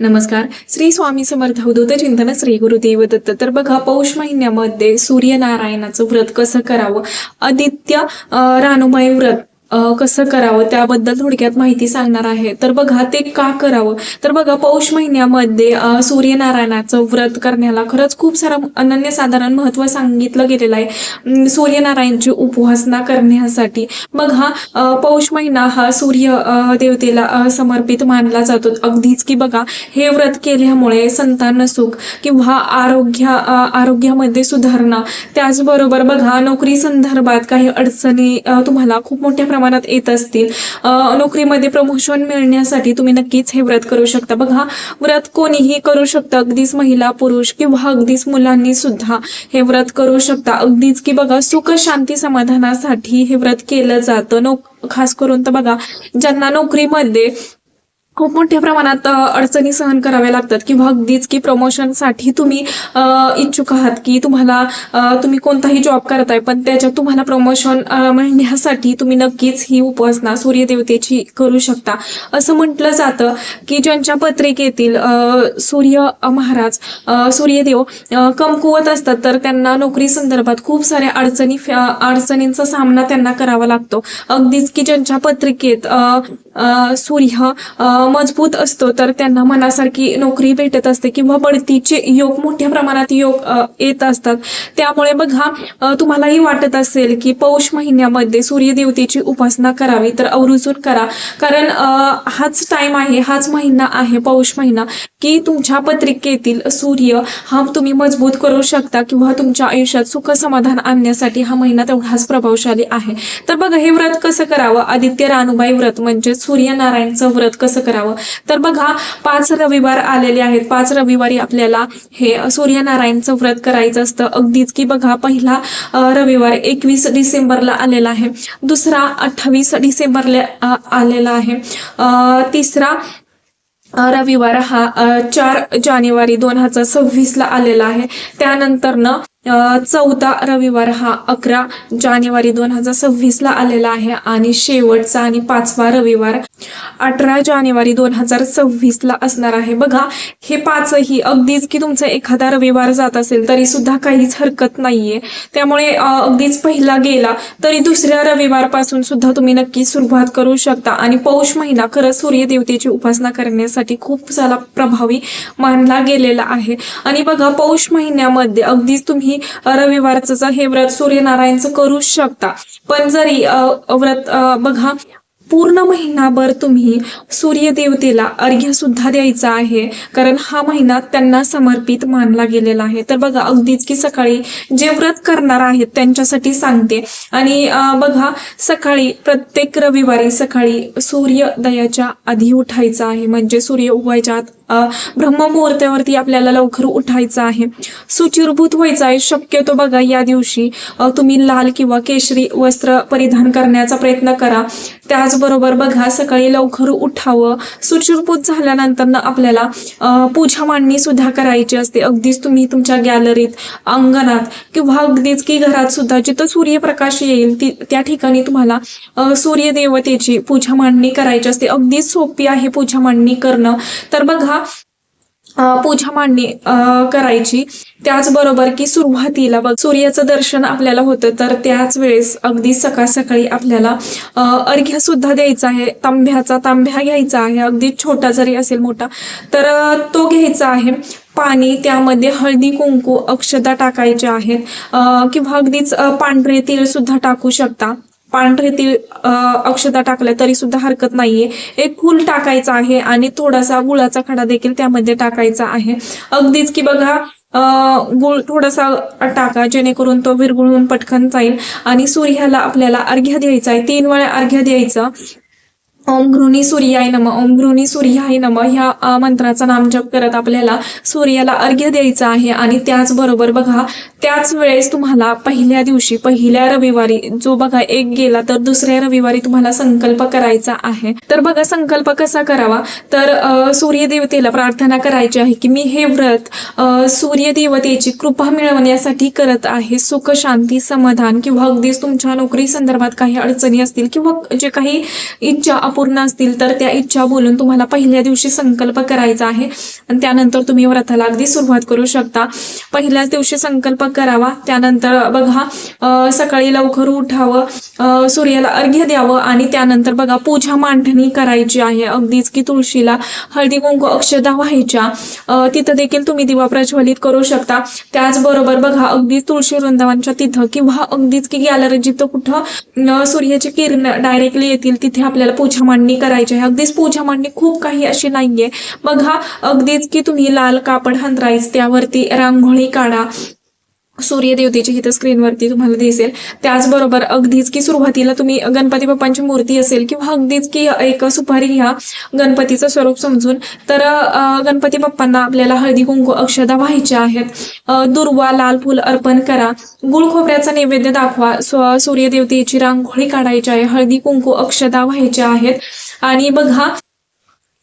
नमस्कार. श्री स्वामी समर्थ अवधूत चिंतन श्री गुरुदेव दत्त. तर बघा पौष महिन्यामध्ये सूर्यनारायणाचं व्रत कसं करावं? आदित्य रानुमय रानुमाई व्रत. कसं करावं त्याबद्दल थोडक्यात माहिती सांगणार आहे. तर बघा ते का करावं? तर बघा पौष महिन्यामध्ये सूर्यनारायणाचं व्रत करण्याला खरंच खूप सारं अनन्यसाधारण महत्त्व सांगितलं गेलेलं आहे. सूर्यनारायणची उपासना करण्यासाठी. मग हा पौष महिना हा सूर्य अं, देवतेला समर्पित मानला जातो. अगदीच की बघा हे व्रत केल्यामुळे संतान सुख किंवा आरोग्य आरोग्यामध्ये सुधारणा. त्याचबरोबर बघा नोकरी संदर्भात काही अडचणी तुम्हाला खूप मोठ्या प्रमाणात येत असतील. नोकरीमध्ये प्रमोशन मिळण्यासाठी तुम्ही नक्कीच हे व्रत करू शकता. बघा व्रत कोणीही करू शकतं. अगदीच महिला पुरुष किंवा अगदीच मुलांनी सुद्धा हे व्रत करू शकता. अगदीच की बघा सुख शांती समाधानासाठी हे व्रत केलं जातं. नो खास करून तर बघा ज्यांना नोकरीमध्ये खूप मोठ्या प्रमाणात अडचणी सहन कराव्या लागतात किंवा अगदीच की प्रमोशनसाठी तुम्ही इच्छुक आहात की तुम्हाला तुम्ही कोणताही जॉब करताय पण त्याच्यात तुम्हाला प्रमोशन मिळण्यासाठी तुम्ही नक्कीच ही उपासना सूर्यदेवतेची करू शकता. असं म्हटलं जातं की ज्यांच्या पत्रिकेतील सूर्य महाराज सूर्यदेव कमकुवत असतात तर त्यांना नोकरी संदर्भात खूप साऱ्या अडचणी अडचणींचा सामना त्यांना करावा लागतो. अगदीच की ज्यांच्या पत्रिकेत सूर्य मजबूत असतो तर त्यांना मनासारखी नोकरी भेटत असते किंवा बढतीचे योग मोठ्या प्रमाणात योग येत असतात. त्यामुळे बघा तुम्हालाही वाटत असेल की पौष महिन्यामध्ये सूर्यदेवतेची उपासना करावी तर अवरुजून करा. कारण हाच टाइम आहे हाच महिना आहे पौष महिना की तुमच्या पत्रिकेतील सूर्य हा तुम्ही मजबूत करू शकता किंवा तुमच्या आयुष्यात सुख समाधान आणण्यासाठी हा महिना तेवढाच प्रभावशाली आहे. तर बघा हे व्रत कसं करावं? आदित्य रानुबाई व्रत म्हणजे सूर्यनारायणचं व्रत कसं करावं? तर बघा पाच रविवार आलेले आहेत. पाच रविवारी आपल्याला हे सूर्यनारायणचं व्रत करायचं असतं. अगदीच की बघा पहिला रविवार एकवीस डिसेंबरला आलेला आहे. दुसरा अठ्ठावीस डिसेंबरला आलेला आहे. तिसरा रविवार हा चार जानेवारी दोन हजार सव्वीसला आलेला आहे. त्यानंतर न चौथा रविवार हा अकरा जानेवारी दोन हजार सव्वीसला आलेला आहे आणि शेवटचा आणि पाचवा रविवार अठरा जानेवारी दोन हजार सव्वीसला असणार आहे. बघा हे पाचही अगदीच की तुमचा एखादा रविवार जात असेल तरी सुद्धा काहीच हरकत नाहीये. त्यामुळे अगदीच पहिला गेला तरी दुसऱ्या रविवारपासून सुद्धा तुम्ही नक्की सुरुवात करू शकता. आणि पौष महिना खरंच सूर्यदेवतेची उपासना करण्यासाठी खूप सारा प्रभावी मानला गेलेला आहे. आणि बघा पौष महिन्यामध्ये अगदीच तुम्ही तुम्ही रविवारचं हे व्रत सूर्यनारायणचं करू शकता. पण जरी व्रत बघा पूर्ण महिनाभर तुम्ही सूर्यदेवतेला अर्घ्य सुद्धा द्यायचा आहे. कारण हा महिना त्यांना समर्पित मानला गेलेला आहे. तर बघा अगदीच की सकाळी जे व्रत करणार आहेत त्यांच्यासाठी सांगते. आणि बघा सकाळी प्रत्येक रविवारी सकाळी सूर्योदयाच्या आधी उठायचं आहे. म्हणजे सूर्य उगवायच्या आत ब्रह्ममुहूर्तावरती आपल्याला लवकर उठायचं आहे. सुचिरभूत व्हायचं आहे. शक्यतो बघा या दिवशी तुम्ही लाल किंवा केशरी वस्त्र परिधान करण्याचा प्रयत्न करा. त्याचबरोबर बघा सकाळी लवकर उठावं. सुचिरभूत झाल्यानंतर ना आपल्याला पूजा मांडणी सुद्धा करायची असते. अगदीच तुम्ही तुमच्या गॅलरीत अंगणात किंवा अगदीच की घरात सुद्धा जिथं सूर्यप्रकाश येईल ती त्या ठिकाणी तुम्हाला सूर्यदेवतेची पूजा मांडणी करायची असते. अगदीच सोपी आहे पूजा मांडणी करणं. तर बघा अं, पूजा मांडणी करायची. त्याचबरोबर की सुरुवातीला बघ सूर्याचं दर्शन आपल्याला होतं तर त्याच वेळेस अगदी सकाळ सकाळी आपल्याला अर्घ्या अर्घ्य सुद्धा द्यायचा आहे. तांब्याचा तांब्या घ्यायचा आहे अगदी छोटा जरी असेल मोठा तर तो घ्यायचा आहे. पाणी त्यामध्ये हळदी कुंकू अक्षता टाकायच्या आहेत. किंवा अगदीच पांढरे तीळ सुद्धा टाकू शकता. पांढरे तीळ अ, अक्षता टाकल्या तरी सुद्धा हरकत नाहीये. एक फूल टाकायचं आहे आणि थोडासा गुळाचा खडा देखील त्यामध्ये टाकायचा आहे. अगदीच की बघा अ, गुळ थोडासा टाका जेणेकरून तो विरगुळून पटकन जाईल. आणि सूर्याला आपल्याला अर्घ्य द्यायचा आहे तीन वेळा अर्घ्य द्यायचं. ओम घृणी सूर्याय नम ओम घृणी सूर्याय नम. ह्या मंत्राचा नामजप करत आपल्याला सूर्याला अर्घ्य द्यायचं आहे आणि त्याचबरोबर बघा त्याच वेळेस तुम्हाला पहिल्या दिवशी पहिल्या रविवारी जो बघा एक गेला तर दुसऱ्या रविवारी तुम्हाला संकल्प करायचा आहे. तर बघा संकल्प कसा करावा? तर सूर्यदेवतेला प्रार्थना करायची आहे की मी हे व्रत सूर्यदेवतेची कृपा मिळवण्यासाठी करत आहे. सुख शांती समाधान किंवा अगदीच तुमच्या नोकरी संदर्भात काही अडचणी असतील किंवा जे काही इच्छा अपूर्ण असतील तर त्या इच्छा बोलून तुम्हाला पहिल्या दिवशी संकल्प करायचा आहे. आणि त्यानंतर तुम्ही व्रताला अगदी सुरुवात करू शकता. पहिल्याच दिवशी संकल्प करावा. त्यानंतर बघा सकाळी लवकर उठावं. सूर्याला अर्घ्य द्यावं. आणि त्यानंतर बघा पूजा मांडणी करायची आहे. अगदीच की तुळशीला हळदी कुंकू अक्षदा व्हायच्या. तिथं देखील तुम्ही दिवा प्रज्वलित करू शकता. त्याचबरोबर बघा अगदी तुळशी वृंदावनच्या तिथं किंवा अगदीच की गॅलरी जिथं कुठं सूर्याची किरण डायरेक्टली येतील तिथे आपल्याला पूजा मांडणी करायची आहे. अगदीच पूजा मांडणी खूप काही अशी नाहीये. बघा अगदीच की तुम्ही लाल कापड हंतरायच त्यावरती रांगोळी काढा. सूर्यदेवतेची इथं स्क्रीनवरती तुम्हाला दिसेल. त्याचबरोबर अगदीच की सुरुवातीला तुम्ही गणपती बाप्पांची मूर्ती असेल किंवा अगदीच की एक सुपारी घ्या गणपतीचं स्वरूप समजून तर गणपती बाप्पांना आपल्याला हळदी कुंकू अक्षदा व्हायच्या आहेत. दुर्वा लाल फुल अर्पण करा. गुळ खोबऱ्याचा नैवेद्य दाखवा. स्व- सूर्यदेवतेची रांगोळी काढायची आहे. हळदी कुंकू अक्षदा व्हायच्या आहेत. आणि बघा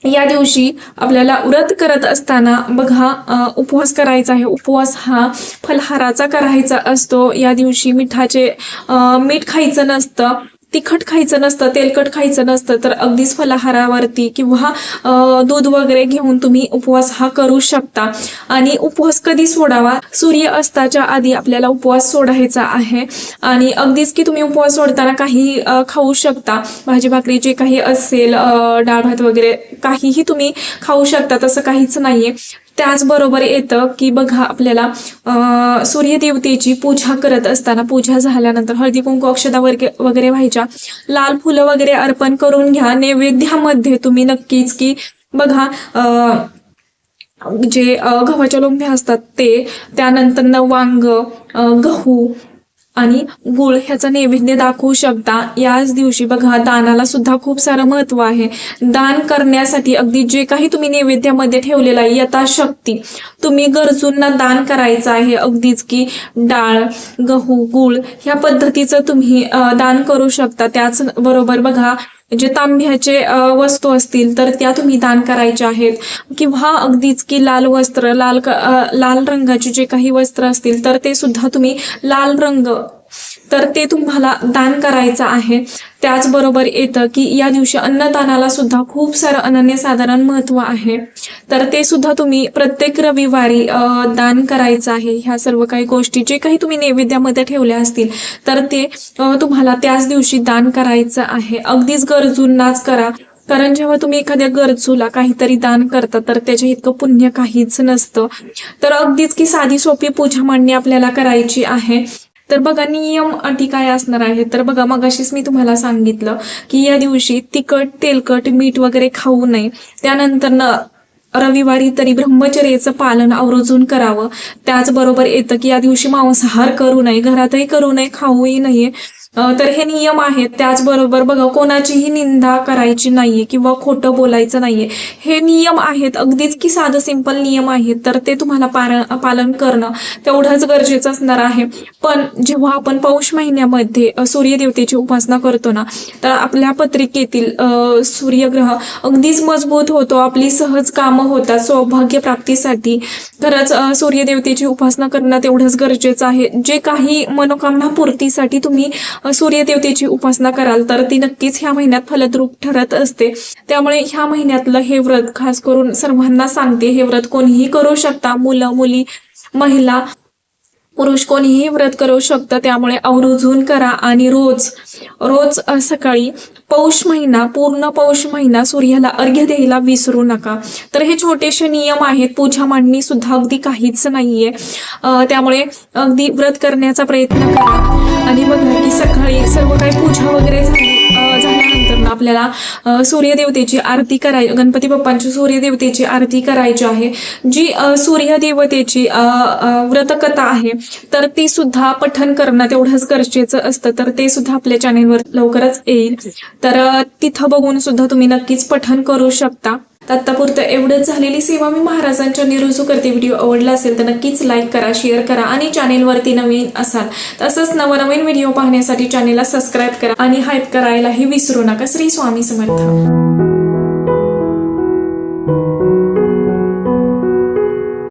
या दिवशी आपल्याला व्रत करत असताना बघा उपवास करायचा आहे. उपवास हा फलहाराचा करायचा असतो. या दिवशी मिठाचे मीठ खायचं नसतं. तिखट खायचं नसतं तेलकट खायचं नसतं तर अगदीच फलाहारावरती किंवा दूध वगैरे घेऊन तुम्ही उपवास हा करू शकता. आणि उपवास कधी सोडावा? सूर्य अस्ताच्या आधी आपल्याला उपवास सोडायचा आहे. आणि अगदीच की तुम्ही उपवास सोडताना काही खाऊ शकता. भाजी भाकरी जे काही असेल डाळ भात वगैरे काहीही तुम्ही खाऊ शकता. तसं काहीच नाहीये. त्याचबरोबर येतं की बघा आपल्याला सूर्यदेवतेची पूजा करत असताना पूजा झाल्यानंतर हळदी कुंकू अक्षदा वगैरे वगैरे व्हायच्या. लाल फुलं वगैरे अर्पण करून घ्या. नैवेद्यामध्ये तुम्ही नक्कीच की बघा अं जे गव्हाच्या लोंब्या असतात ते त्यानंतर न वांग गहू आणि गुळ ह्याचा नैवेद्य दाखवू शकता. याच दिवशी बघा दानाला सुद्धा खूप सारं महत्त्व आहे. दान करण्यासाठी अगदी जे काही तुम्ही नैवेद्यामध्ये ठेवलेलं आहे यथाशक्ती. तुम्ही गरजूंना दान करायचं आहे अगदीच की डाळ गहू गुळ ह्या पद्धतीचं तुम्ही दान करू शकता. त्याच बरोबर बघा जे तांब्याचे वस्तू असतील तर त्या तुम्ही दान करायच्या आहेत. किंवा अगदीच की लाल वस्त्र लाल लाल रंगाचे जे काही वस्त्र असतील तर ते सुद्धा तुम्ही लाल रंग तर ते तुम्हाला दान करायचं आहे. त्याचबरोबर येतं की या दिवशी अन्नदानाला सुद्धा खूप सारं अनन्यसाधारण महत्त्व आहे. तर ते सुद्धा तुम्ही प्रत्येक रविवारी दान करायचं आहे. ह्या सर्व काही गोष्टी जे काही तुम्ही नैवेद्यामध्ये ठेवल्या असतील तर ते तुम्हाला त्याच दिवशी दान करायचं आहे. अगदीच गरजूंनाच करा. कारण जेव्हा तुम्ही एखाद्या गरजूला काहीतरी दान करता तर त्याच्या इतकं पुण्य काहीच नसतं. तर अगदीच की साधी सोपी पूजा मांडणी आपल्याला करायची आहे. तर बघा नियम अटी काय असणार आहे तर बघा मगाशीच मी तुम्हाला सांगितलं की या दिवशी तिखट तेलकट मीठ वगैरे खाऊ नये. त्यानंतर न रविवारी तरी ब्रह्मचर्याचं पालन आवर्जून करावं. त्याचबरोबर येतं की या दिवशी मांसाहार करू नये घरातही करू नये खाऊही नये. तर हे नियम आहेत. त्याचबरोबर बघा कोणाचीही निंदा करायची नाहीये किंवा खोटं बोलायचं नाहीये. हे नियम आहेत. अगदीच की साधं सिंपल नियम आहेत. तर ते तुम्हाला पालन करणं तेवढंच गरजेचं असणार आहे. पण जेव्हा आपण पौष महिन्यामध्ये सूर्यदेवतेची उपासना करतो ना तर आपल्या पत्रिकेतील सूर्यग्रह अगदीच मजबूत होतो. आपली सहज कामं होतात. सौभाग्य प्राप्तीसाठी खरंच सूर्यदेवतेची उपासना करणं तेवढंच गरजेचं आहे. जे काही मनोकामना पूर्तीसाठी तुम्ही सूर्यदेवतेची उपासना कराल तर ती नक्कीच ह्या महिन्यात फलद्रूप ठरत असते. त्यामुळे ह्या महिन्यातलं हे व्रत खास करून सर्वांना सांगते हे व्रत कोणीही करू शकता. मुलं मुली महिला पुरुष कोणीही व्रत करू शकतं. त्यामुळे आवर्जून करा आणि रोज रोज सकाळी पौष महिना पूर्ण पौष महिना सूर्याला अर्घ्य द्यायला विसरू नका. तर हे छोटेसे नियम आहेत. पूजा मांडणी सुद्धा अगदी काहीच नाहीये. त्यामुळे अगदी व्रत करण्याचा प्रयत्न करा. आणि बघा की सकाळी सर्व काही पूजा वगैरे झाली झाल्यानंतर ना आपल्याला सूर्यदेवतेची आरती कराय गणपती बाप्पांची सूर्यदेवतेची आरती करायची आहे. जी सूर्यदेवतेची व्रतकथा आहे तर ती सुद्धा पठन करणं तेवढंच गरजेचं असतं. तर ते सुद्धा आपल्या चॅनेलवर लवकरच येईल. तर तिथं बघून सुद्धा तुम्ही नक्कीच पठन करू शकता. तर आत्तापुरतं एवढंच झालेली सेवा मी महाराजांच्या निरुजू करते व्हिडिओ आवडला असेल तर नक्कीच लाईक करा शेअर करा आणि चॅनेलवरती नवीन असाल तसंच नवनवीन व्हिडिओ पाहण्यासाठी चॅनेलला सबस्क्राईब करा आणि हाईप करायलाही विसरू नका. श्री स्वामी समर्थ.